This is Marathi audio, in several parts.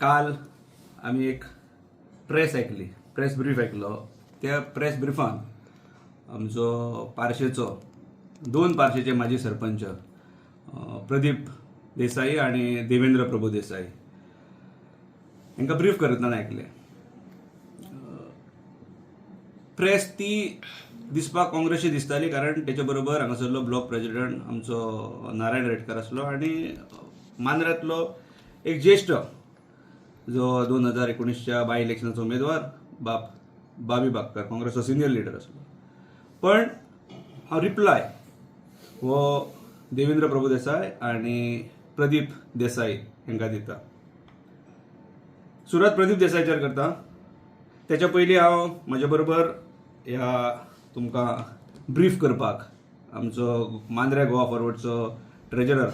काल आम्ही एक प्रेस ऐकली प्रेस ब्रीफ ऐकलो. त्या प्रेस ब्रिफान आमचो पारशेचो दोन पारशेचे माजी सरपंच प्रदीप देसाई आणि देवेंद्र प्रभू देसाई हांकां ब्रीफ करतना ऐकले. प्रेस ती दिसपाक काँग्रेसची दिसताली कारण त्याच्या बरोबर हांगासरलो ब्लॉक प्रेसिडेंट आमचो नारायण रेडकर आसलो आनी मांद्र्यातलो एक ज्येश्ठ जो दोन हजार एकोणीसच्या बाय इलेक्शनचा उमेदवार बाप बाबी बागकर काँग्रेसचो सिनियर लिडर असलो पण हांव रिप्लाय हो देवेंद्र प्रभू देसाय आणि प्रदीप देसाई हांकां दिता. सुरत प्रदीप देसायचेर करता. त्याच्या पयलीं हांव म्हज्या बरोबर ह्या तुमकां ब्रीफ करपाक आमचो मांद्रे गोवा फॉरवर्डचो ट्रेजरर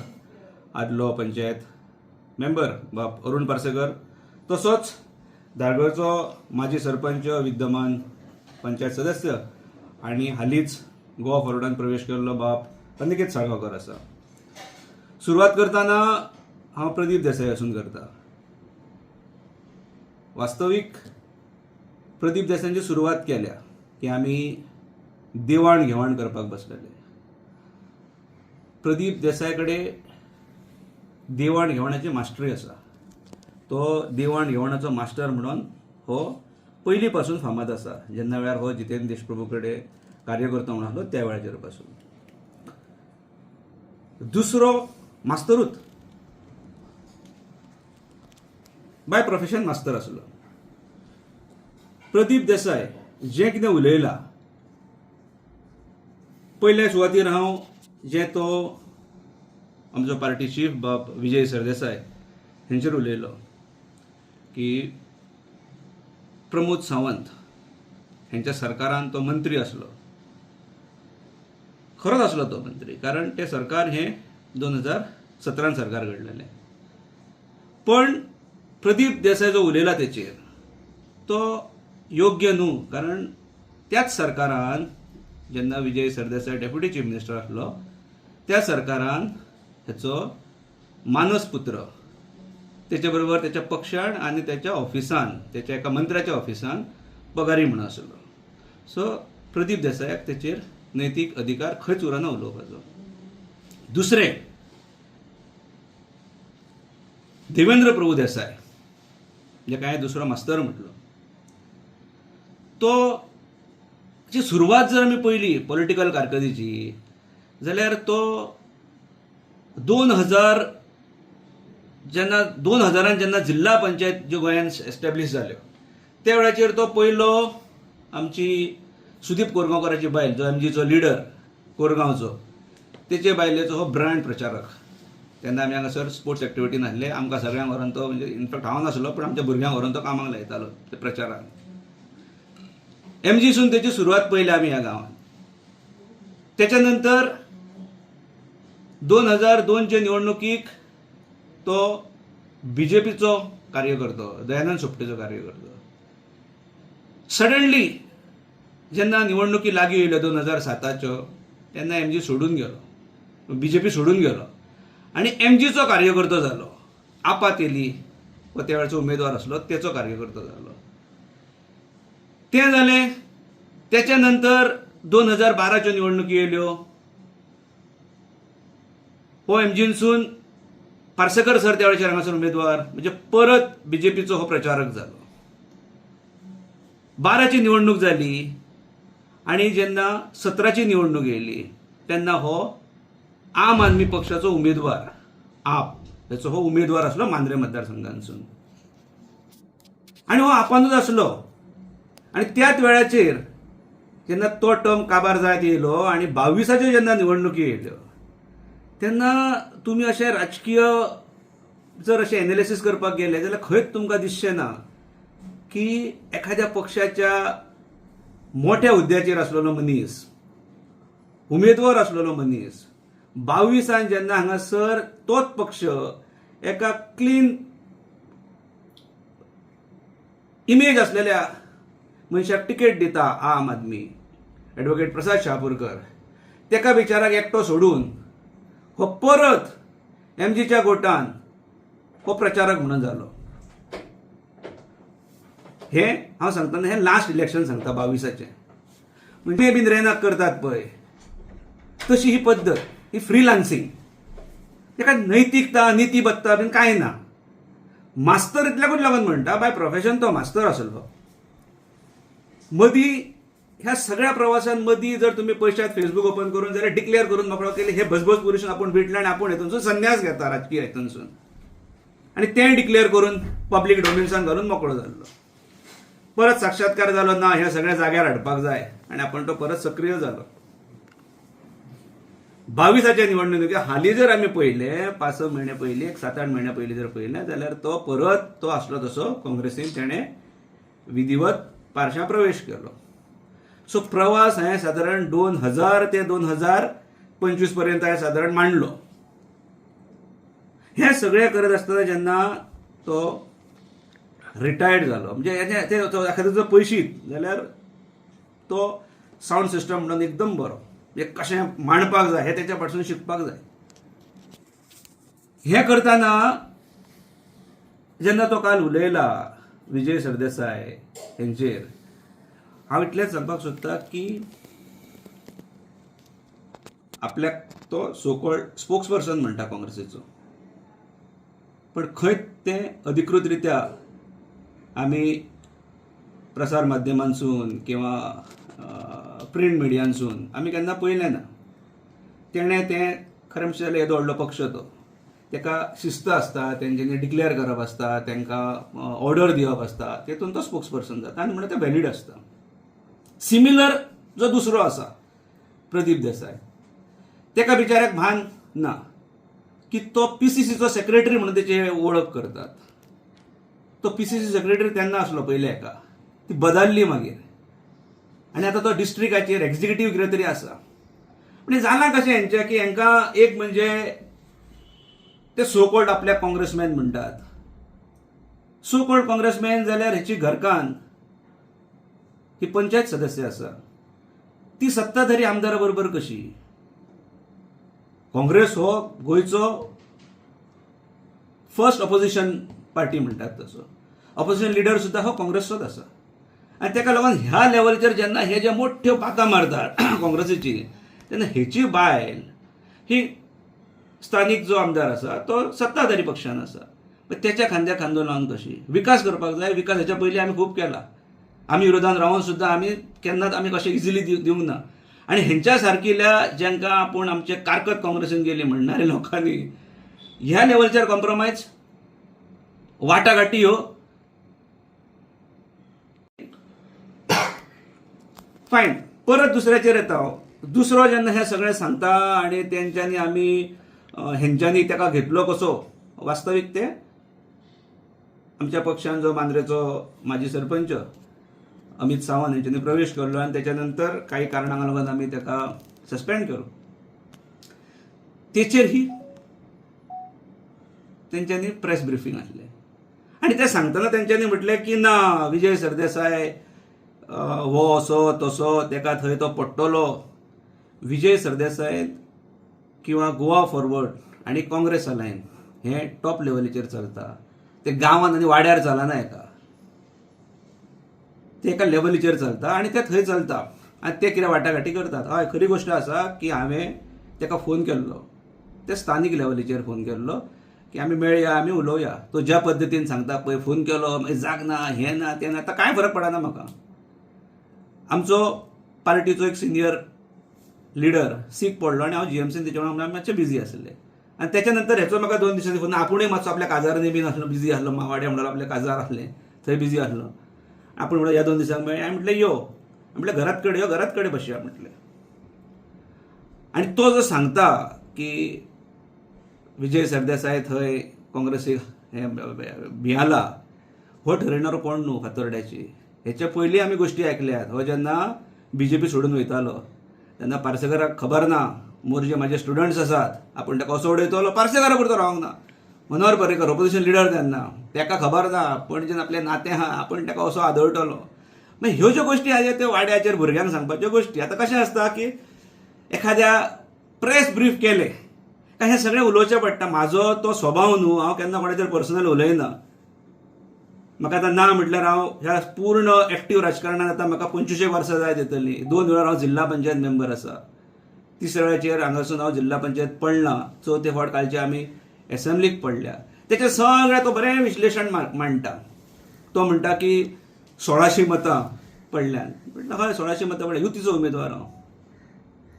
आदलो पंचायत मेंबर बाब अरुण पार्सेकर तसोच धारगळचो माजी सरपंच विद्यमान पंचायत सदस्य आणि हालींच गोवा फॉरवर्डान प्रवेश केल्लो बाप अनिकेत साळगांवकर आसा सुरवात करताना हांव प्रदीप देसाई असून करता. वास्तवीक प्रदीप देसायांची सुरवात केल्या की आमी देवाण घेवाण करपाक बसलेले. प्रदीप देसाय कडेन देवाण घेवाणाची मास्टरी आसा तो देवण घेवणाचो मास्टर म्हणून हो पयलीं पासून फामाद आसा जेन्ना वेळार हो जितेंद्र देशप्रभू कडेन कार्यकर्तो म्हणून आसलो त्या वेळाचेरपासून दुसरो मास्तरूच बाय प्रोफेशन मास्तर आसलो प्रदीप देसाय जें कितें उलयलां पयल्या सुवातेर हांव हो, जे तो आमचो पार्टी चीफ बाब विजय सरदेसाय हेंचेर उलयलो की प्रमोद सावंत यांच्या सरकारान तो मंत्री आसलो खरोच आसलो तो मंत्री कारण ते सरकार हे दोन हजार सतरान सरकार घडलेलें. पण प्रदीप देसाय जो उलयला तेचेर तो योग्य न्हू कारण त्याच सरकारान जेन्ना Vijay Sardesai deputy chief minister आसलो त्या सरकारान हेचो मानस पुत्र तेच्या बरोबर त्याच्या पक्षान आनी त्याच्या ऑफिसान त्याच्या एका मंत्र्याच्या ऑफिसान पगारी म्हणून आसलो सो प्रदीप देसायाक तेचेर नैतीक अधिकार खंयच उरना उलोवपाचो. दुसरें देवेंद्र प्रभू देसाय जेका हांवें दुसरो मास्तर म्हटलो. तो जी सुरवात जर आमी पयली पॉलिटिकल कारकिर्दीची जाल्यार तो दोन हजार जेन्ना दोन हजारान जेन्ना जिल्ला पंचायत ज्यो गोंयांत एस्टॅब्लीश जाल्यो त्या वेळाचेर तो पयलो आमची सुदीप कोरगांवकराची बायल जो एमजीचो लिडर कोरगांवचो तेचे बायलेचो हो ब्रँड प्रचारक. तेन्ना आमी हांगासर स्पोर्ट्स एक्टिविटी नासले आमकां सगळ्यांक व्हरोन तो म्हणजे इनफॅक्ट हांव नासलो पूण आमच्या भुरग्यांक व्हरोन तो कामाक लायतालो ते प्रचाराक एमजीसून तेची सुरवात पयली आमी ह्या गांवांत. त्याच्या नंतर दोन हजार दोनचे निवडणुकीक तो बी जे पीचो कार्यकर्तो दयानंद सोपटेचो कार्यकर्तो. सडनली जेन्ना निवडणुकी लागीं येयल्यो दोन हजार साताच्यो तेन्ना एम जी सोडून गेलो. बी जे पी सोडून गेलो. आनी एम जीचो कार्यकर्तो जालो आपात येयली हो त्या वेळाचो उमेदवार आसलो तेचो कार्यकर्तो जालो तें जालें त्याच्या नंतर दोन हजार बाराच्यो निवडणुकी येयल्यो. हो एमजीनसून पार्सेकर सर त्या वेळाचेर हांगासर उमेदवार म्हणजे परत बीजेपीचो हो प्रचारक जालो बाराची निवडणूक जाली आणि जेन्ना सतराची निवडणूक येयली तेन्ना हो आम आदमी पक्षाचो उमेदवार आप हेचो हो उमेदवार आसलो मांद्रे मतदारसंघांसून. आणि हो आपणच आसलो आणि त्याच वेळाचेर जेन्ना तो टर्म काबार जायत येयलो आणि बावीसाच्यो जेन्ना निवडणुकी येयल्यो तेन्ना तुमी अशें राजकीय जर अशें एनालिसीस करपाक गेले जाल्यार खंयच तुमकां दिसचें ना की एखाद्या पक्षाच्या मोठ्या हुद्द्याचेर आसलेलो मनीस उमेदवार आसलेलो मनीस बावीसान जेन्ना हांगासर तोच पक्ष एका क्लीन इमेज असलेल्या मनशाक तिकेट दिता आम आदमी. ॲडव्होकेट प्रसाद शहापूरकर. तेका बिचाराक एकटो सोडून हो परत एम जीच्या गोटान हो प्रचारक म्हणून जालो हे हांव सांगतना हे लास्ट इलेक्शन सांगता बावीसाचे. म्हणजे बीन रेनाक करतात पळय. तशी ही पद्दत ही फ्रीलान्सिंग तेका नैतिकता नितीबत्ता बीन कांय ना. मास्तर इतल्याकूच लागून म्हणटा बाय प्रोफेशन तो मास्तर आसलो मदीं ह्या सगळ्या प्रवासान मदीं जर तुमी पैशात फेसबूक ओपन करून जाल्यार डिक्लेअर करून मोकळो केले हे भसभस पुरुषून आपूण भेटले आनी आपूण हेतूनसून संन्यास घेता राजकीय हेतूनसून आनी ते डिक्लेअर करून पब्लीक डोमेन्सान घालून मोकळो जाल्लो परत साक्षात्कार जालो ना ह्या सगळ्या जाग्यार हाडपाक जाय आनी आपण तो परत सक्रिय जालो बावीसाच्या निवडणुकी हालीं जर आमी पहिले पांच स म्हयने पयलीं एक सात आठ म्हयन्या पयलीं जर पळयलें जाल्यार तो परत तो आसलो तसो काँग्रेसीन ताणें विधिवत पार्शा प्रवेश केलो. सो प्रवास हांवें सादारण दोन हजार ते दोन हजार पंचवीसपर्यंत हांवें सादारण मांडलो. हें सगळें करत आसतना जेन्ना तो रिटायर्ड जालो म्हणजे हेजे एखादो जर पयशीत जाल्यार तो सावंड सिस्टम म्हणून एकदम बरो. म्हणजे कशें मांडपाक जाय हें तेच्या फाटसून शिकपाक जाय. हें करताना जेन्ना तो काल उलयला विजय सरदेसाय हेंचेर हांव इतलेंच सांगपाक सोदतां की आपल्याक तो सोकॉल्ड स्पोक्स पर्सन म्हणटा काँग्रेसीचो. पण खंय तें अधिकृत रित्या आमी प्रसार माध्यमांसून किंवा प्रिंट मिडियांसून आमी केन्ना पळयलें ना. तेणें तें खरें म्हणचें जाल्यार येदो व्हडलो पक्ष तो. तेका शिस्त आसता तेंच्यांनी डिक्लेअर करप आसता तेंकां ऑर्डर दिवप आसता तेतून तो स्पोक्स पर्सन जाता आनी म्हणून तें वॅलीड आसता सिमिलर जो दुसरो आसा प्रदीप देसाय. तेका बिचाऱ्याक भान ना की तो पी सी सीचो सेक्रेटरी म्हणून तेची वळख करतात. तो पी सी सी सेक्रेटरी तेन्ना आसलो पयल्या एका. ती बदलली मागीर. आनी आतां तो डिस्ट्रिक्टाचेर एक्झिक्युटीव कितें तरी आसा. म्हणजे जालां कशें हेंचें की हेंकां एक म्हणजे ते सो कॉल्ड आपल्याक काँग्रेसमॅन म्हणटात सो कॉल्ड काँग्रेसमॅन जाल्यार हेची घरकान ही पंचायत सदस्य असा. ती सत्ताधारी आमदारा बरोबर कशी? काँग्रेस हो गोंयचो फर्स्ट ऑपोजिशन पार्टी म्हणटात तसो. ऑपोजिशन लिडर सुद्धा हो काँग्रेसचोच आसा आनी ताका लागून ह्या लेवलाचेर जेन्ना हे जे मोठ्यो पातां मारतात काँग्रेसीची तेन्ना हेची बायल ही स्थानीक जो आमदार आसा तो सत्ताधारी पक्षान आसा तेच्या त्याच्या खांद्या खांदो लावन कशी? विकास करपाक जाय विकास हेच्या पयलीं आमी खूब केला. आमी विरोधान रावून सुद्दां आमी केन्नाच आमी कशें इजिली दिवंक ना? आनी हेंच्या सारकिल्या जेंकां आपूण आमचे कारकत काँग्रेसीन गेली म्हणणाऱ्या लोकांनी ह्या लेवलचेर कॉम्प्रोमायज वाटाघाटी ह्यो फायन परत दुसऱ्याचेर येता दुसरो जेन्ना हें सगळें सांगता आनी तेंच्यांनी आमी हेंच्यांनी तेका घेतलो कसो? वास्तवीक ते? आमच्या पक्षान जो मांद्रेचो माजी सरपंच. अमित सावंत हेंच्यांनी प्रवेश करलो आनी तेच्या नंतर काही कारणांना लागून आमी त्याका सस्पेंड केलो तेचेर ही तेंच्यांनी प्रेस ब्रिफींग आसलें आनी तें सांगतना तेंच्यांनी म्हटलें की ना विजय सरदेसाय हो असो तसो तेका थंय तो पडटलो विजय सरदेसाय किंवा गोवा फॉरवर्ड आनी काँग्रेस अलायन हे टॉप लेवलीचेर चलता ते गांवांत आनी वाड्यार चलना हेका ते एका लेवलीचेर चलता आनी ते थंय चलता आनी ते कितें वाटाघाटी करतात. हय खरी गोश्ट आसा की हांवें ताका फोन केल्लो. ते स्थानीक लेवलीचेर फोन केल्लो की आमी मेळया आमी उलोवया. तो ज्या पद्दतीन सांगता पळय फोन केलो मागीर जाग ना हें ना तें ना. आतां कांय फरक पडना म्हाका आमचो पार्टीचो एक सिनियर लिडर सीख पडलो आनी हांव जीएमसीन तेच्या वांगडा मातशें बिजी आसलें आनी तेच्या नंतर हेचो म्हाका दोन दिसांनी फोन आपुणूय मातसो आपल्या काजारांनी बीन आसलो बिजी आसलो मावाड्या म्हणून आपले काजार आसले थंय बिजी आसलो. आपूण म्हणलो ह्या दोन दिसांक मेळ्या हांवें म्हटलें यो. म्हटलें घरात कडेन यो घरात कडेन बसया म्हटलें. आनी तो जो सांगता की विजय सरदेसाय थंय काँग्रेसीक हे भियाला हो ठरयणारो कोण न्हू फातोर्ड्याची हेच्या पयलीं आमी गोश्टी आयकल्यात हो जेन्ना बी जे पी सोडून वयतालो तेन्ना पार्सेकराक खबर ना. मोर जे म्हाजे स्टुडंट्स आसात आपूण ताका असो उडयतलो पार्सेकरा पुरतो रावंक ना. मनोहर पर्रीकर ऑपोजिशन लिडर तेन्ना ताका खबर ना पणजेन आपलें नातें आहा आपण ताका असो आदळटलो मागीर ह्यो ज्यो गोश्टी आहा त्यो वाड्याचेर भुरग्यांक सांगपाच्यो गोश्टी आतां कशें आसता की एखाद्या प्रेस ब्रीफ केले काय हें सगळें उलोवचें पडटा. म्हाजो तो स्वभाव न्हू हांव केन्ना कोणाचेर पर्सनल उलयना. म्हाका आतां ना म्हटल्यार हांव ह्या पूर्ण एक्टीव राजकारणांत आतां म्हाका पंचवीशेक वर्सां जाय येतली दोन वेळार हांव जिल्हा पंचायत मेंबर आसा. तिसऱ्या वेळाचेर हांगासून हांव जिल्हा पंचायत पडलां. चवथे फावट कालचे आमी एसेंब्लीक पडल्या. तेचे सगळें तो बरें विश्लेशण मांडटा. तो म्हणटा की सोळाशीं मतां पडल्यान. म्हटलं हय सोळाशीं मतां पडल्या युतीचो उमेदवार हांव.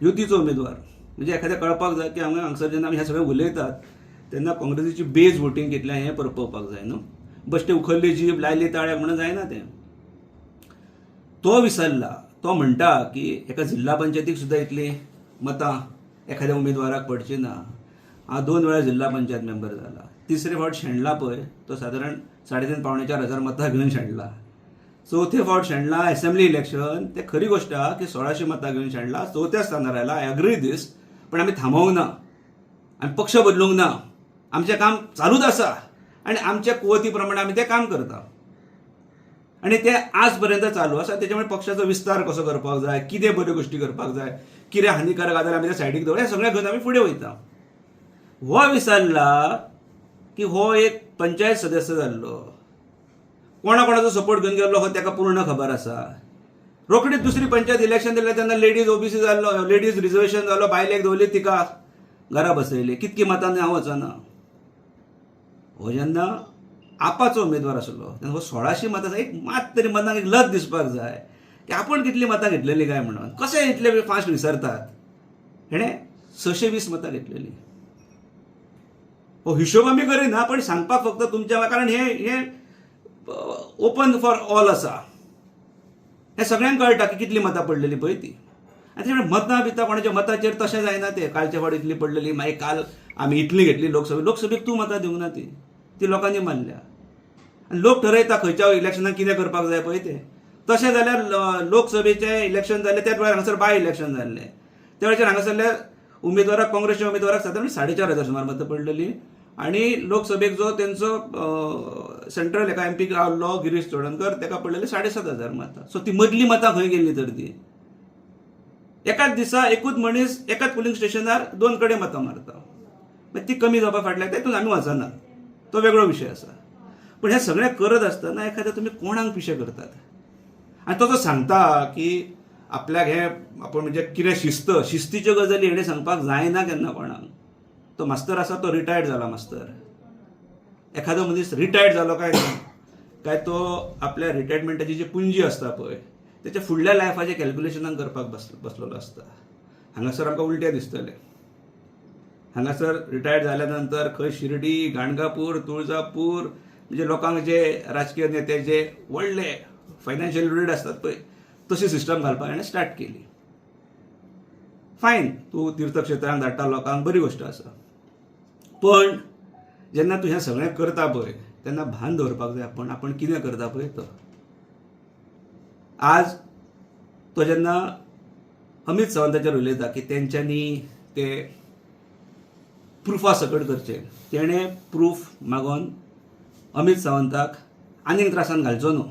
युतीचो उमेदवार. म्हणजे एखाद्या कळपाक जाय की हांगा हांगसर जेन्ना आमी हें सगळें उलयतात तेन्ना काँग्रेसीची बेज वोटींग कितलें हें परपोवपाक जाय न्हू? बश्टे उखल्ली जीब लायली ताळ्याक म्हणून जायना तें. तो विसरला. तो म्हणटा की एका जिल्हा पंचायतीक सुद्दां इतली मतां एखाद्या उमेदवाराक पडची ना हांव दोन वेळा जिल्हा पंचायत मेंबर जाला तिसरे फावट शेणला पळय तो सादारण साडे तीन पावणे चार हजार मतां घेवन शेणला चवथे फावट शेणला असेंब्ली इलेक्शन ते खरी गोश्ट हा की सोळाशे मतां घेवन शेणला चवथ्या स्थानार आयला आय अग्री दीस पण आमी थांबवंक ना. आमी पक्ष बदलूंक ना. आमचें काम चालूच आसा आनी आमच्या कुवती प्रमाणे आमी तें काम करता. आणि ते आज पर्यंत चालू आसा त्याच्यामुळे पक्षाचो विस्तार कसो करपाक जाय कितें बऱ्यो गोश्टी करपाक जाय कितें हानिकारक आहा जाल्यार आमी सायडीक दवरया हे सगळें घेवन आमी फुडें वयता. हो विसरला की हो एक पंचायत सदस्य जाल्लो कोणा कोणाचो सपोर्ट घेवन गेल्लो हो ताका पूर्ण खबर आसा रोखडीच दुसरी पंचायत इलेक्शन दिलें तेन्ना लेडीज ओबीसी जाल्लो लेडीज रिजर्वेशन जालो बायलेक दवरली तिका घरा बसयली कितकी मतांनी हांव वचना हो जेन्ना आपाचो उमेदवार आसलो तेन्ना हो सोळाशी मतां एक मात तरी मतांक एक लज दिसपाक जाय. की आपण कितली मतां घेतलेली काय म्हणून? कशें इतले फास्ट विसरतात? हेणे सशे वीस मतां घेतलेली. हो हिशोब आमी करिना पण सांगपाक फक्त तुमच्या कारण हे हे ओपन फॉर ऑल आसा हें सगळ्यांक कळटा की कितली मतां पडलेली पळय ती. आनी त्यामुळे मतां बितां कोणाच्या मताचेर तशें जायना ते. कालच्या फावट इतली पडलेली मागीर काल आमी इतली घेतली लोकसभेक लोकसभेक तूं मतां दिवंक ना ती. ती लोकांनी मानल्या. आनी लोक ठरयता खंयच्या इलेक्शनाक कितें करपाक जाय पळय ते. तशें जाल्यार लोकसभेचें इलेक्शन जालें त्याच वेळार हांगासर बाय इलेक्शन जाल्लें. त्या वेळाचेर हांगासरल्या उमेदवाराक काँग्रेसच्या उमेदवाराक सादारण साडे चार हजार सुमार मतां पडलेली. आनी लोकसभेक जो तेंचो सेंट्रल एका एमपीक रावलो गिरीश चोडणकर ताका पडलेली साडे सात हजार मतां. सो ती मदली मतां खंय गेल्ली तर ती? एकाच दिसा एकूच मनीस एकाच पोलिंग स्टेशनार दोन कडेन मतां मारता. मागीर ती कमी जावपा फाटल्यान तेतून आमी वचना तो वेगळो विशय आसा पण हे सगळें करत आसतना एखाद्या तुमी कोणाक पिशे करतात? आनी तो जो सांगता की आपल्याक हे आपण म्हणजे कितें शिस्त शिस्तीच्यो गजाली हेणे सांगपाक जायना केन्ना कोणाक. तो मास्तर आसा तो रिटायर्ड झाला मास्तर. एखादो मनीस रिटायर्ड जालो काय काय तो आपल्या रिटायरमेंटाची जी पुंजी आसता पळय त्याच्या फुडल्या लायफाचे कॅल्क्युलेशनान करपाक बस बसलेलो आसता हांगासर आमकां उलटें दिसतलें. हांगासर रिटायर्ड जाल्या नंतर खंय शिर्डी गाणगापूर तुळजापूर म्हणजे लोकांक जे राजकीय नेते जे व्हडले फायनान्शियल रीड असतात पळय तशी सिस्टम घालपाक हाणें स्टार्ट केली. फायन तूं तीर्थक्षेत्रांक धाडटा लोकांक बरी गोश्ट आसा. पण जेन्ना तूं हें सगळें करता पळय तेन्ना भान दवरपाक जाय पण आपण कितें करता पळय तो आज तो जेन्ना अमित सावंताचेर उलयता की तेंच्यांनी ते प्रुफा सकट करचे. तेणें प्रूफ मागोन अमित सावंताक आनीक त्रासान घालचो न्हू.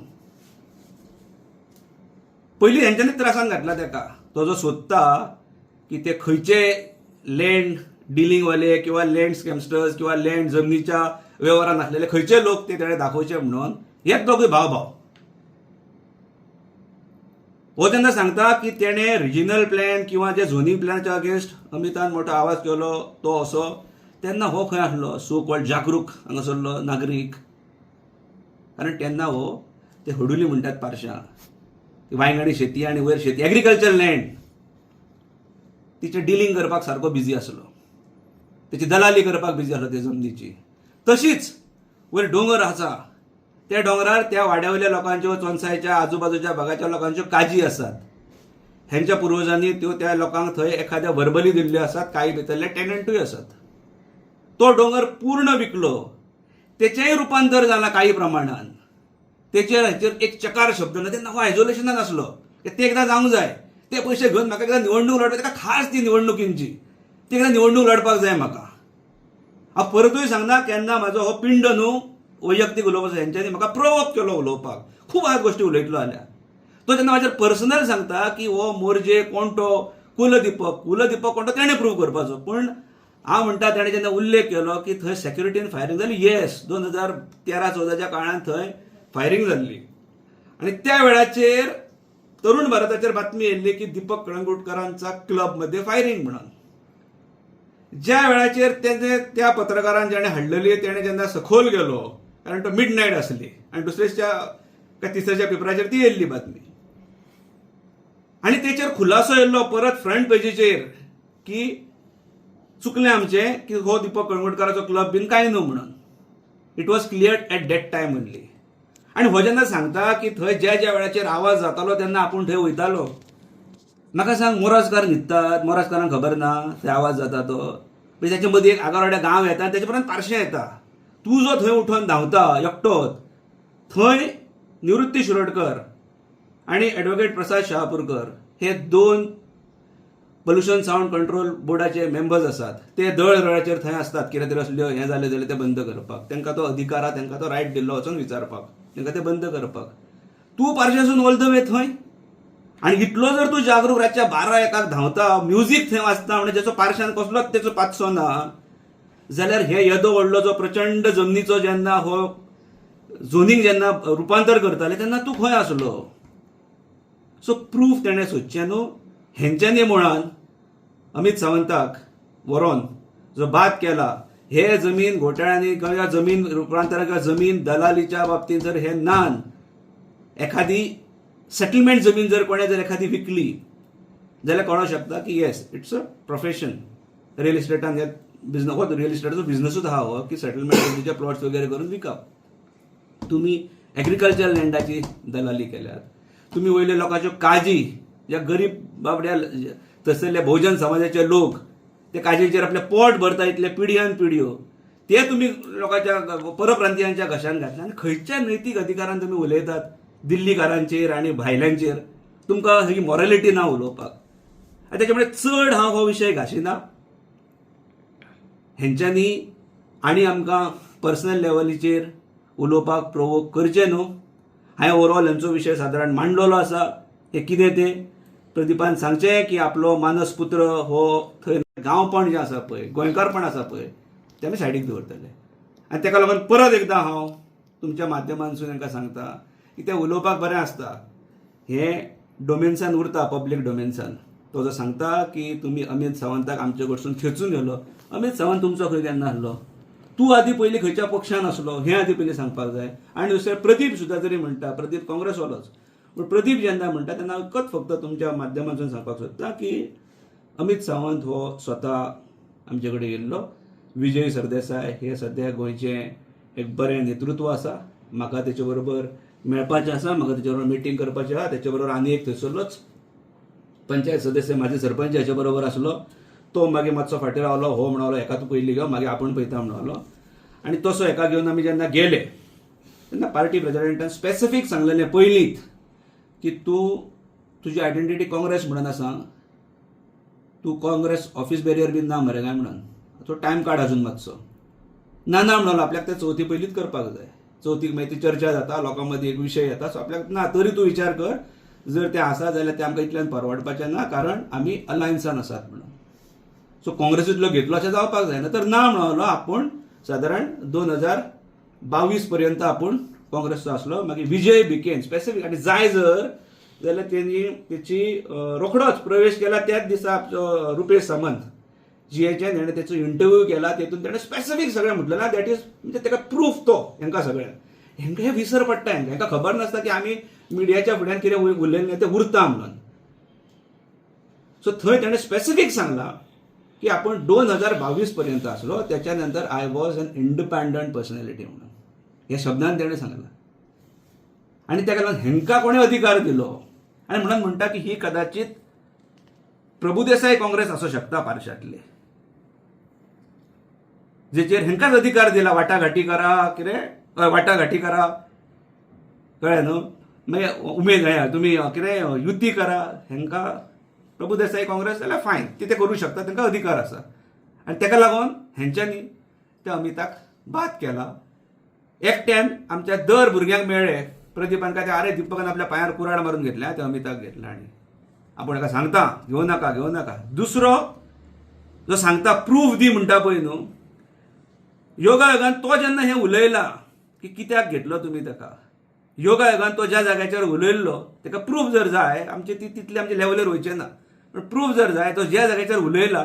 पयलीं हेंच्यांनी त्रासान घातला ताका. तो जो सोदता की ते खंयचे लँड डिलिंगवाले किंवा लँड स्कॅमस्टर्स किंवा लँड जमनीच्या व्यवहारात आसलेले खंयचे लोक ते ताणें दाखोवचे म्हणून हेच दोगूय भाव भाव हो तेन्ना सांगता की तेणें रिजनल प्लॅन किंवा जे झोनिंग प्लॅनाच्या अगेन्स्ट अमितान मोठो आवाज केलो तो असो तेन्ना हो खंय आसलो सो कॉल्ड जागरूक हांगासरलो नागरीक. कारण तेन्ना हो ते हडुली म्हणटात पारशां ती वांयगणी शेती आनी वयर शेती एग्रीकल्चर लँड तिचे डिलिंग करपाक सारको बिजी आसलो तेची दलाली करपाक बिजी आसलो ते जमनीची. तशीच वयर डोंगर आसा. त्या डोंगरार त्या वाड्यावयल्या लोकांच्यो चोनसायच्या आजूबाजूच्या भागाच्या लोकांच्यो काजी आसात. हेंच्या पुर्वजांनी त्यो त्या लोकांक थंय एखाद्या वर्बली दिल्ल्यो आसात काही भितरले टॅनंटूय आसात. तो डोंगर पूर्ण विकलो. तेचेंय रुपांतर जालां काही प्रमाणान तेचेर हाचेर एक चकार शब्द ना तेन्ना हो आयझोलेशनान आसलो ते एकदां जावंक जाय. ते पयशे घेवन म्हाका एकदां निवडणूक लढप ताका खास ती निवडणुकींची. तिकडे निवडणूक लढपाक जाय म्हाका. हांव परतूय सांगना केन्ना म्हाजो हो पिंड न्हू वैयक्तीक उलोवपाचो हेंच्यांनी म्हाका प्रोवोक केलो उलोवपाक. खूब आज गोश्टी उलयतलो जाल्यार तो तेन्ना म्हाजेर पर्सनल सांगता की हो मोरजे कोणटो कुलदीपक कुलदीपक कोण तो तेणें प्रूव करपाचो. पूण हांव म्हणटा तेणें जेन्ना उल्लेख केलो की थंय सेक्युरिटीन फायरींग जाली येस दोन हजार तेरा चौदाच्या काळांत थंय फायरींग जाल्ली आनी त्या वेळाचेर तरुण भारताचेर बातमी येयल्ली की दीपक कळंगुटकरांचा क्लबमध्ये फायरिंग म्हणून ज्या वेळाचेर तेजे त्या पत्रकारान जेणे हाडलेली तेणे जेन्ना सखोल गेलो कारण तो मिड नायट आसली आनी दुसऱ्याच्या काय तिसऱ्याच्या पेपराचेर ती येयल्ली बातमी. आनी तेचेर खुलासो येयल्लो परत फ्रंट पेजीचेर की चुकलें आमचें की हो दीपक कळंगुटकराचो क्लब बीन कांय न्हू म्हणून. It was clear at that time only आनी हो जेन्ना सांगता की थंय ज्या ज्या वेळाचेर आवाज जातालो तेन्ना आपूण थंय वयतालो म्हाका सांग मोराजकार न्हिदतात मोराजकारांक खबर ना थंय आवाज जाता तो. म्हणजे मागीर त्याच्या मदीं एक आगारोड्या गांव येता आनी पर्यंत पार्शें येता तूं जो थंय उठोन धांवता एकटोच थंय निवृत्ती शिरोडकर आणि ॲडव्होकेट प्रसाद शहापूरकर हे दोन पोल्युशन साऊंड कंट्रोल बोर्डाचे मेंबर्स आसात ते दळदळाचेर थंय असतात कितें तरी असल्यो हें जालें जाल्यार ते बंद करपाक. तांकां तो अधिकार हा तांकां तो रायट दिल्लो वचून विचारपाक. तांकां ते बंद करपाक. तूं पार्शेसून वल्द वे थंय? आणि इतलो जर तूं जागरूक रातच्या बारा एकाक धांवता म्युझिक थंय वाचता म्हणजे जेचो पार्शान कसलोच त्याचो पाचसो ना जाल्यार हे येदो व्हडलो जो प्रचंड जमनीचो जेन्ना हो झोनींग जेन्ना रुपांतर करताले तेन्ना तूं खंय आसलो? सो प्रूफ तेणें सोदचें न्हू. हेंच्यांनी मुळान अमित सावंताक व्हरोन जो बाद केला हे जमीन घोटाळ्यांनी किंवा जमीन रुपांतर किंवा जमीन दलालीच्या बाबतींत जर हे नान एखादी सेटलमेंट जमीन जर कोणें जर एखादी विकली जाल्यार कळोंक शकता की yes it's a profession real इस्टेटान हे बिझनस हो रियल इस्टेटाचो बिझनेसूच आहा हो की सेटलमेंट जमनीचे प्लॉट्स वगैरे करून विकप तुम्ही ॲग्रिकल्चर लँडाची दलाली केल्यात. तुम्ही वयल्या लोकांच्यो काजी ज्या गरीब बाबड्या तसले बहुजन समाजाचे लोक ते काजीचेर आपले पोट भरता इतले पिढयान पिढयो हो. ते तुम्ही लोकांच्या परप्रांतीयांच्या घशान घातल्या आनी खंयच्या नैतीक अधिकारान तुम्ही उलयतात. दिल्लीकारांचेर आनी भायल्यांचेर तुमकां ही मॉरॅलिटी ना उलोवपाक. आनी त्याच्यामुळे चड हांव हो विशय घाशिना. हेंच्यांनी आनी आमकां पर्सनल लेवलीचेर उलोवपाक प्रोवोक करचें न्हू. हांवें ओवरऑल हेंचो विशय सादारण मांडलेलो आसा. हें कितें तें? प्रदीपान सांगचें की आपलो मानस पुत्र हो थंय गांवपण जें आसा पळय गोंयकारपण आसा पळय तें आमी सायडीक दवरतले. आनी ताका लागून परत एकदां हांव तुमच्या माध्यमांतसून तांकां सांगता की तें उलोवपाक बरें आसता. हें डोमेन्सान उरता पब्लीक डोमेन्सान. तो जो सांगता की तुमी अमित सावंताक आमचे कडसून खेचून गेलो अमित सावंत तुमचो खंय केन्ना आसलो तूं आदी पयलीं खंयच्या पक्षान आसलो? हें आदी पयलीं सांगपाक जाय. आनी दुसरें प्रदीप सुद्दां जरी म्हणटा प्रदीप काँग्रेसवालोच. पूण प्रदीप जेन्ना म्हणटा तेन्ना एकच फक्त तुमच्या माध्यमांतसून सांगपाक सोदता की अमित सावंत हो स्वता आमचे कडेन येयल्लो विजय सरदेसाय हे सद्या गोंयचे एक बरें नेतृत्व आसा. म्हाका तेचे बरोबर मेळपाचें आसा म्हाका तेच्या बरोबर मिटींग करपाचें आहा तेचे बरोबर आनी एक थंयसरलोच पंचायत सदस्य माझे सरपंच हेच्या बरोबर आसलो तो मागीर मातसो फाटीं रावलो हो म्हणलो हेका तूं पयलीं घेवन मागीर आपूण पळयता म्हणलो. आनी तसो हेका घेवन आमी जेन्ना गेले तेन्ना पार्टी प्रेजिडेंटान स्पेसिफीक सांगलेलें पयलींच की तूं तुजी आयडेंटिटी काँग्रेस म्हणून आसा तूं काँग्रेस ऑफिस बेरियर बीन ना मरे काय म्हणून. तो टायम काड अजून मातसो. ना ना म्हणलो आपल्याक ते चवथी पयलींच करपाक जाय. चवथीक मागीर ती चर्चा जाता लोकां मदीं एक विशय येता. सो आपल्याक ना तरी तूं विचार कर जर तें आसा जाल्यार तें आमकां इतल्यान परवडपाचें ना कारण आमी अलायन्सान आसात म्हणून. सो काँग्रेसींतलो घेतलो अशें जावपाक जायना तर ना म्हणलो आपूण सादारण दोन हजार बावीस पर्यंत आपूण काँग्रेसचो आसलो मागीर विजय बिकेन स्पेसिफीक आनी जाय जर जाल्यार तेणी तेची रोखडोच प्रवेश केला त्याच दिसा रुपेश सामंत. जीएचएन ताणें तेचो इंटरव्यू केला तेतून ताणें स्पेसिफीक सगळें म्हटलें. ना दॅट इज म्हणजे तेका प्रूफ तो हेंकां सगळ्यांक हेंकां हे विसर पडटा हेंकां हेंकां खबर नासता की आमी मिडियाच्या फुड्यान कितें उल- उलयलें तें उरता म्हणून. सो थंय ताणें स्पेसिफीक सांगलां की आपण दोन हजार बावीस पर्यंत असलो त्याच्यानंतर I was an independent personality म्हणून. या शब्दान त्याने सांगलां. आणि ताका लागून हेंका कोणें अधिकार दिलो? आनी म्हणून म्हणटा की ही कदाचित प्रभुदेसाय काँग्रेस असू शकता पारशातले. जेचेर हेंकाच अधिकार दिला वाटाघाटी करा कितें हय, वाटाघाटी करा. कळ्ळें न्हू मागीर उमेद हें तुमी कितें युती करा. हांकां प्रभुदेसाय काँग्रेस जाल्यार फायन ती ते करूं शकता तांकां अधिकार आसा आनी ताका लागून हेंच्यांनी त्या अमिताक बाद केला. एकट्यान आमच्या दर भुरग्यांक मेळ्ळे. प्रदीपान काय आरे दिपकान आपल्या पांयार कुराड मारून घेतल्या ते अमिताक घेतला आनी आपूण हेका सांगता घेवं नाका घेवं नाका. दुसरो जो सांगता प्रूफ दी म्हणटा पळय न्हू योगा योगान तो जेन्ना हें उलयला की कित्याक घेतलो तुमी ताका? योगायोगान तो ज्या जाग्याचेर उलयल्लो ताका प्रूफ जर जाय आमचे ती तितले आमचे लेवलेर वयचे ना पण प्रूफ जर जाय तो ज्या जाग्याचेर उलयला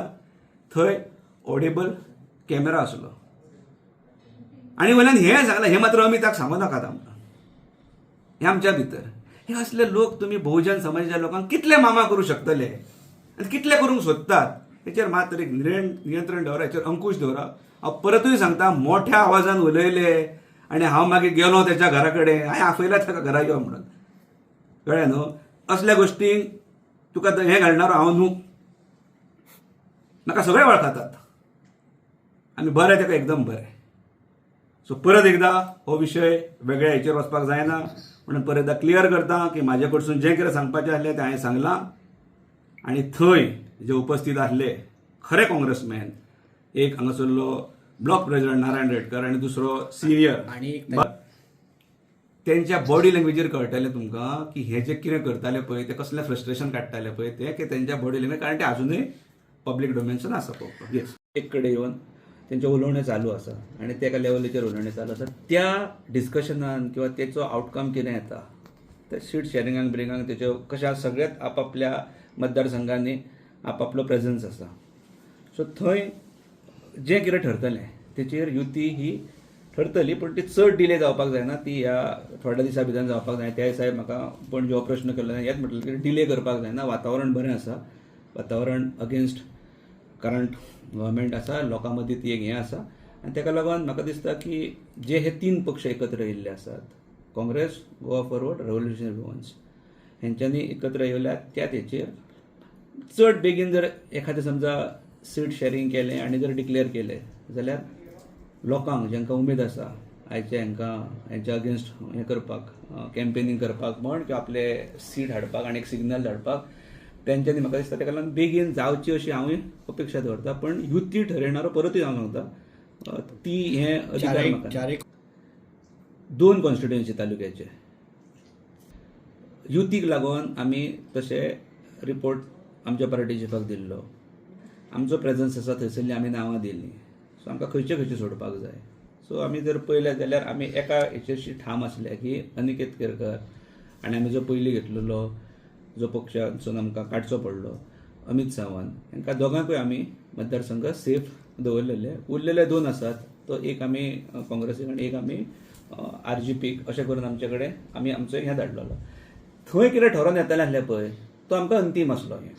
थंय ऑडेबल कॅमेरा आसलो. आनी वयल्यान हें सांगलां हें मात्र अमिताक सांगू नाकात आमकां. हें आमच्या भितर. हे असले लोक तुम्ही बहुजन समाजाच्या लोकांक कितले मामा करू शकतले? आनी कितले करूंक सोदतात? हेचेर मात्र एक नियंत्रण दवरा हेचेर अंकुश दवरा. हांव परतूय सांगता मोठ्या आवाजान उलयले आनी हांव मागीर गेलो तेच्या घरा कडेन हांवें आपयला ताका घरा यो म्हणून कळ्ळें न्हू असल्या गोश्टींक तुका हें घालणार हांव न्हू म्हाका सगळे वळखतात आमी बरें ताका एकदम बरें सो परत एकदा हो विशय वेगळ्या हेचेर वचपाक जायना. म्हणून परत एकदा क्लियर करता की म्हाजे कडसून जें कितें सांगपाचें आसलें तें हांवें सांगलां. आनी थंय जे उपस्थित आसले खरे काँग्रेसमॅन एक हांगासरलो ब्लॉक प्रेसिडेंट नारायण रेडकर आनी दुसरो सिनियर. आनी त्यांच्या बॉडी लँग्वेजीर कळटलें तुमकां की हे जे कितें करताले पळय ते कसलें फ्रस्ट्रेशन काडटाले पळय ते की त्यांच्या बॉडी लँग्वेज कारण ते अजूनय पब्लीक डोमेन्सान आसा पळोवपाक येस एक कडेन येवन तेंचे उलोवणें चालू आसा आनी ते एका लेवलीचेर उलोवणें चालू आसा त्या डिस्कशनान किंवा तेचो आउटकम कितें येता? ते सीट शेरिंगाक ब्रिंगाक तेच्यो कशा सगळ्यात आपापल्या मतदारसंघांनी आपापलो प्रेझन्स आसा सो थंय जें कितें ठरतलें तेचेर युती ही ठरतली पूण ती चड डिले जावपाक जायना. ती ह्या थोड्या दिसा भितर जावपाक जाय. त्या दिसा म्हाका पण जो प्रश्न केल्लो हेंच म्हटलें की डिले करपाक जायना. वातावरण बरें आसा. वातावरण अगेन्स्ट करंट गव्हर्मेंट आसा. लोकां मदीं ती एक हें आसा. आनी ताका लागून म्हाका दिसता की जे हे तीन पक्ष एकत्र येयल्ले आसात Congress Goa forward revolutionary ones हेंच्यांनी एकत्र येयल्यात. त्या तेचेर चड बेगीन जर एखादें समजा सीट शेअरिंग केलें आनी जर डिक्लेअर केलें जाल्यार लोकांक जांकां उमेद आसा आयचे हांकां हेंच्या अगेन्स्ट हें करपाक कॅम्पेनींग करपाक म्हण किंवा आपले सीट हाडपाक आनी एक सिग्नल धाडपाक तेंच्यांनी म्हाका दिसता ताका लागून बेगीन जावची अशी हांवूय अपेक्षा दवरता पण युती ठरयणारो परतूय हांव सांगता ती हें अधिकार दोन कॉन्स्टिट्युएन्सी तालुक्याचे. युतीक लागून आमी तशे रिपोर्ट आमच्या पार्टी चिफाक दिल्लो. आमचो प्रेझन्स आसा थंयसरली आमी नांवां दिल्लीं. सो आमकां खंयचे खंयचे सोडपाक जाय. सो आमी जर पळयलें जाल्यार आमी एका हेचेरशी ठाम आसले की अनिकेत केरकर आनी आमी जो पयलीं घेतलेलो जो पक्षांतसून आमकां काडचो पडलो अमित सावंत हांकां दोगांकूय आमी मतदारसंघ सेफ दवरलेले. उरलेले दोन आसात. तो एक आमी काँग्रेसीक आनी एक आमी आर जी पीक अशें करून आमचे कडेन आमी आमचो हें धाडलेलो. थंय कितें ठरोवन येतालें आसलें पळय तो आमकां अंतीम आसलो हें.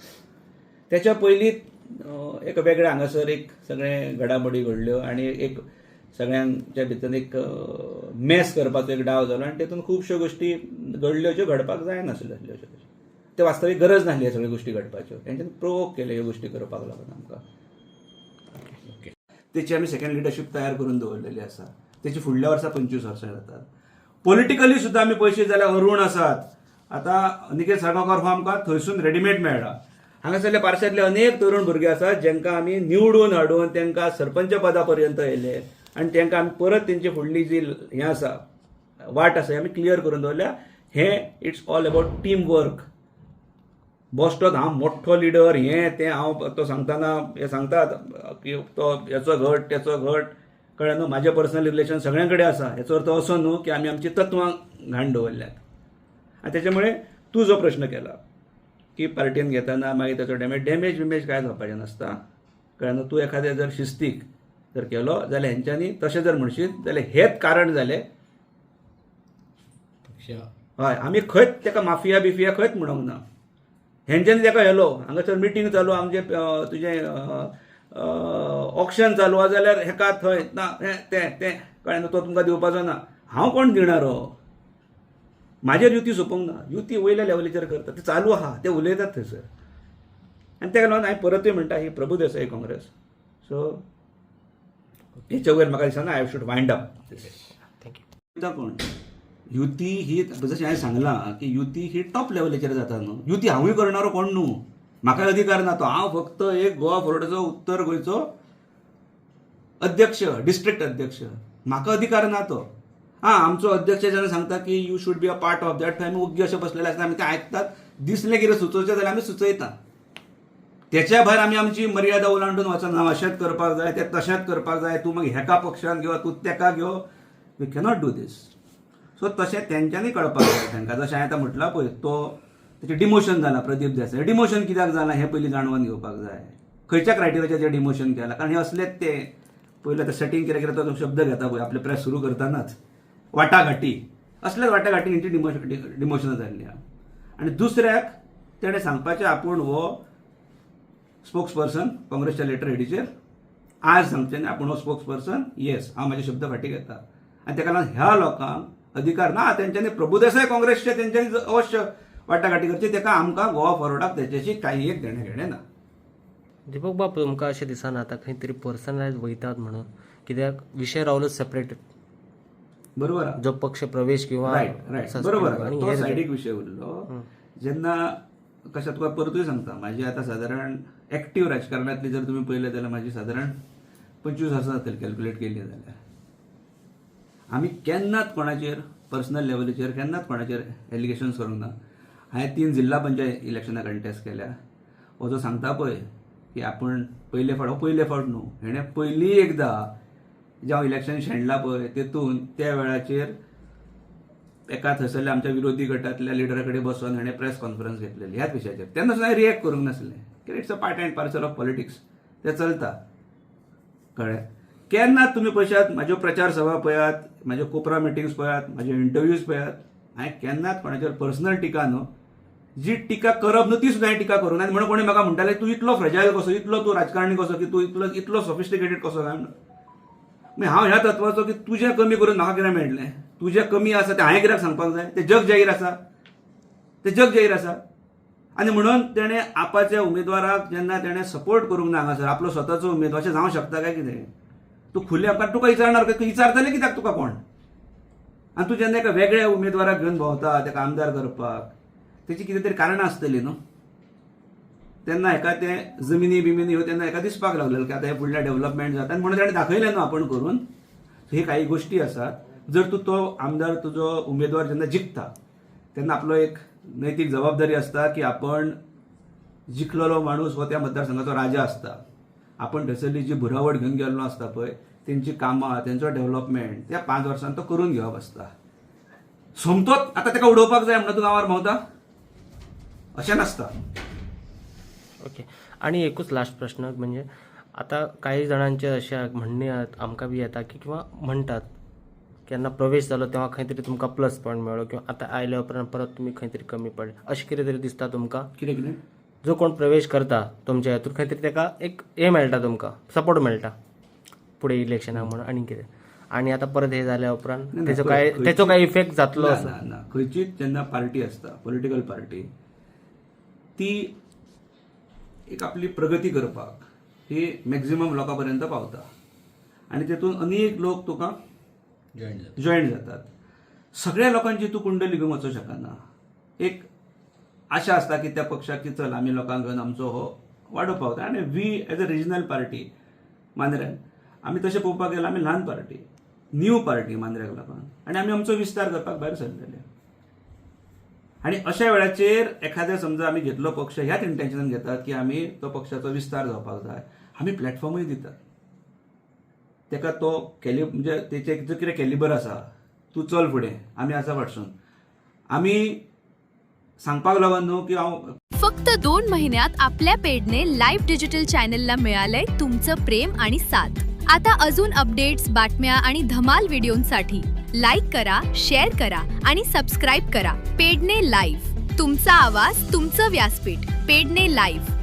त्याच्या पयलीं एक वेगळे हांगासर एक सगळे घडामोडी घडल्यो आनी एक सगळ्यांच्या भितर एक मॅस करपाचो एक डाव जालो आनी तातूंत खुबश्यो गोश्टी घडल्यो ज्यो घडपाक जायनासल्यो असल्यो अश्यो ते वास्तवीक गरज नासली ह्या सगळ्यो गोश्टी घडपाच्यो. तेंच्यानी प्रोवोक केले ह्यो गोश्टी करपाक लागून आमकां. ओके. तेची आमी सेकंड लिडरशीप तयार करून दवरलेली आसा. तेची फुडल्या वर्सा पंचवीस वर्सां जातात. पॉलिटिकली सुद्दां आमी पयशे जाल्यार अरुण आसात. आतां निकेत साळगांवकार हो आमकां थंयसून रेडिमेड मेळ्ळा. हांगासरले पार्श्यांतले अनेक तरुण भुरगे आसात जांकां आमी निवडून हाडून त्यांना सरपंच पदा पर्यंत येयले आनी तांकां आमी परत तेंची फुडली जी हें आसा वाट आसा आमी क्लियर करून दवरल्या. हें it's all about team work बॉस्टोत हांव मोठ्ठो लिडर हें तें हांव तो सांगतना हे सांगतात की तो हेचो घट तेचो घट. कळ्ळें न्हू? म्हाजें पर्सनल रिलेशन सगळ्यां कडेन आसा. हेचो अर्थ असो न्हू की आमी आमची तत्वां घाण दवरल्यात. आनी त्याच्यामुळे तूं जो प्रश्न केला की पार्टीन घेतना मागीर ताचो डॅमेज डॅमेज बिमेज कांय जावपाचें नासता. कळ्ळें न्हू तूं एखादें जर शिस्तीक जर केलो जाल्यार हेंच्यांनी तशें जर म्हणशीत जाल्यार हेच कारण जालें. हय आमी खंयच ताका माफिया बिफिया खंयच म्हणूंक ना. हेंच्यांनी ताका येलो हांगासर मिटींग चालू आमचे तुजें ऑक्शन चालू आहा जाल्यार हेका थंय ना हें तें तें कळ्ळें तो तुमकां दिवपाचो ना. हांव कोण दिणारो? म्हाजेर युती सोंपोवंक ना युती वयल्या लेवलीचेर करता ते चालू आहा. ते उलयतात थंयसर आनी तेका लागून हांवें परतूय म्हणटा ही प्रभू देसाई काँग्रेस. सो हेच्या वयर म्हाका दिसना I should wind up thank you कोण? युती ही जशें हांवें सांगलां की युती ही टॉप लेवलीचेर जाता न्हू युती हांवूय करणारो कोण न्हू म्हाका अधिकार ना तो. हांव फक्त एक गोवा फॉरवर्डाचो उत्तर गोंयचो अध्यक्ष डिस्ट्रिक्ट अध्यक्ष. म्हाका अधिकार ना तो. हा आमचो अध्यक्ष जेन्ना सांगता की you should be a part of that आमी ओग्गी अशें बसलेले आसता आमी ते आयकतात दिसलें कितें सुचोवचें जाल्यार आमी सुचयता त्याच्या भायर आमी आमची मर्यादा ओलांडून वचना अशेंच करपाक जाय तें तशेंच करपाक जाय तूं मागीर हेका पक्षान घेव तूं तेका घेव. We cannot do this so तशें तेंच्यांनी कळपाक जाय तांकां जशें हांवें आतां म्हटलां पळय तो तेचें डिमोशन जालां प्रदीप देसाय डिमोशन कित्याक जालां हें पयलीं जाणवन घेवपाक जाय. खंयच्या क्रायटेरियाचेर तें डिमोशन केलां? कारण हें असलेंच तें. पयलें आतां सेटींग कितें कितें तो शब्द घेता पळय आपले प्रेस सुरू करतानाच. वाटाघाटी. असल्याच वाटाघाटी हेंची डिमोशन डिमोशनां जाल्ली आहा आनी दुसऱ्याक तेणें सांगपाचें आपूण हो स्पोक्स पर्सन काँग्रेसच्या लेटर हेडीचेर आज सांगचें न्ही आपूण हो स्पोक्स पर्सन येस हांव म्हाजे शब्द फाटीं घेता आनी तेका लागून ह्या लोकांक अधिकार ना तेंच्यांनी प्रभुदेसाय काँग्रेसचे तेंच्यांनी अवश्य वाटाघाटी करची तेका आमकां गोवा फॉरवर्डाक तेच्याशी काही एक देणें घेणें ना. दीपक बाब तुमकां अशें दिसना आतां खंय तरी पर्सनलायज वयतात म्हणून. कित्याक विशय रावलो सेपरेट बरोबर? जो पक्ष प्रवेश किंवा बरोबर. तो सायडीक विशय उरलो जेन्ना कशें तुका परतूय सांगता. म्हाजी आतां सादारण एक्टीव राजकारणांतली जर तुमी पळयलें जाल्यार म्हाजी सादारण पंचवीस वर्सां जातली कॅल्क्युलेट केली जाल्यार आमी केन्नाच कोणाचेर पर्सनल लेवलीचेर केन्नाच कोणाचेर एलिगेशन्स करूंक ना. हांवें तीन जिल्हा पंचायत इलेक्शनां कंटेस्ट केल्या. हो जो सांगता पळय की आपूण पयले फावट हो पयले फावट न्हू हेणें पयलीं एकदां जें हांव इलेक्शन शेणलां पळय तेतून त्या वेळाचेर एका थंयसरल्या आमच्या विरोधी गटांतल्या लिडरा कडेन बसून हाणें प्रेस कॉन्फरन्स घेतलेली. ह्याच विशयाचेर तेन्ना सुद्दां रिएक्ट करूंक नासलें. कित्याक it's a part and parcel of politics तें चलता. कळ्ळें? केन्नाच तुमी पळयात म्हाज्यो प्रचार सभा पळयात म्हाज्यो कोपरा मिटिंग्स पळयात म्हाजे इंटरव्यूज पळयात हांवें केन्नाच कोणाचेर पर्सनल टिका न्हू जी टिका करप न्हू ती सुद्दां हांवें टिका करूं ना. म्हणून कोणी म्हाका म्हणटालें तूं इतलो फ्रेजायल कसो इतलो तूं राजकारणी कसो की तूं इतलो इतलो सोफिस्टिकेटेड कसो काय म्हणून? मागीर हांव ह्या तत्वाचो की तुजें कमी करून म्हाका कितें मेळटलें? तुजें कमी आसा तें हांवें कित्याक सांगपाक जाय? तें जग जाहीर आसा. तें जग जाहीर आसा. आनी म्हणून तेणें आपाच्या उमेदवाराक जेन्ना तेणें सपोर्ट करूंक ना हांगासर आपलो स्वताचो उमेदवार अशें जावंक शकता काय कितें? तूं खुल्ल्या आमकां तुका विचारणार काय? विचारतलें कित्याक तुका कोण? आनी तूं जेन्ना एका वेगळ्या उमेदवाराक घेवन भोंवता तेका आमदार करपाक तेची कितें तरी कारणां आसतलीं न्हू? तेन्ना हेका तें जमिनी बिमिनी हो तेन्ना एका दिसपाक लागलें की आतां हे फुडल्या डेव्हलपमेंट जाता आनी म्हणून ताणें दाखयलें न्हू आपण करून. हे काही गोश्टी आसात जर तूं तो आमदार तुजो उमेदवार जेन्ना जिखता तेन्ना आपलो एक नैतीक जबाबदारी आसता की आपण जिखलेलो माणूस हो त्या मतदारसंघाचो राजा आसता आपण थंयसरली जी बुरावट घेवन गेल्लो आसता पळय तेंची कामां तेंचो डेव्हलपमेंट त्या पांच वर्सांत तो करून घेवप आसता सोमतोच आतां ताका उडोवपाक जाय म्हणून तूं गांवार भोंवता अशें नासता. ओके. आणि एकूच लास्ट प्रश्न म्हणजे आता काही जणांचे असे म्हणणे आमकां बी येता की किंवा म्हणटात केन्ना प्रवेश जालो तेव्हा खंय तरी तुमकां प्लस पॉयंट मेळ्ळो किंवा आतां आयल्या उपरांत परत तुमी खंय तरी कमी पडले. अशें कितें तरी दिसता तुमकां? कितें कितें जो कोण प्रवेश करता तुमच्या हातूंत खंय तरी ताका एक हे मेळटा तुमकां सपोर्ट मेळटा फुडें इलेक्शनाक म्हणून आनी कितें. आनी आतां परत हे जाल्या उपरांत तेचो काय तेचो काय इफेक्ट जातलो ना. खंयचीच जेन्ना पार्टी आसता पॉलिटिकल पार्टी ती एक आपली प्रगती करपाक ही मॅक्झिमम लोकां पर्यंत पावता. आनी तेतून अनेक लोक तुका जॉईन जातात. सगळ्या लोकांची तूं कुंडली घेवंक वचूं शकना. एक आशा आसता की त्या पक्षाक की चल आमी लोकांक घेवन आमचो हो वाडोवपाक वता आनी we as a regional party मांद्र्यान आमी तशें पळोवपाक गेल्यार आमी ल्हान पार्टी न्यू पार्टी मांद्र्याक लागून. आनी आमी आमचो विस्तार करपाक भायर सरलेले. आनी अशा वेळाचेर एखाद्या समजा आमी घेतलो पक्ष ह्याच इंटेन्शनान घेतात की आमी तो पक्षाचो विस्तार जावपाक जाय. आमी प्लॅटफॉर्मूय दितात. तेका तो कॅलि म्हणजे तेचे जो कितें कॅलिबर आसा तूं चल फुडें आमी आसा फाटसून आमी सांगपाक लागून न्हू की हांव फक्त दोन महिन्यात आपल्या पेडने लाईव्ह डिजिटल चॅनलला मिळालंय तुमचं प्रेम आणि साथ. आता अजून अपडेट्स बातम्या आणि धमाल व्हिडिओंसाठी लाईक करा शेअर करा आणि सबस्क्राईब करा. पेडणे लाईव्ह. तुमचा आवाज तुमचं व्यासपीठ. पेडणे लाईव्ह.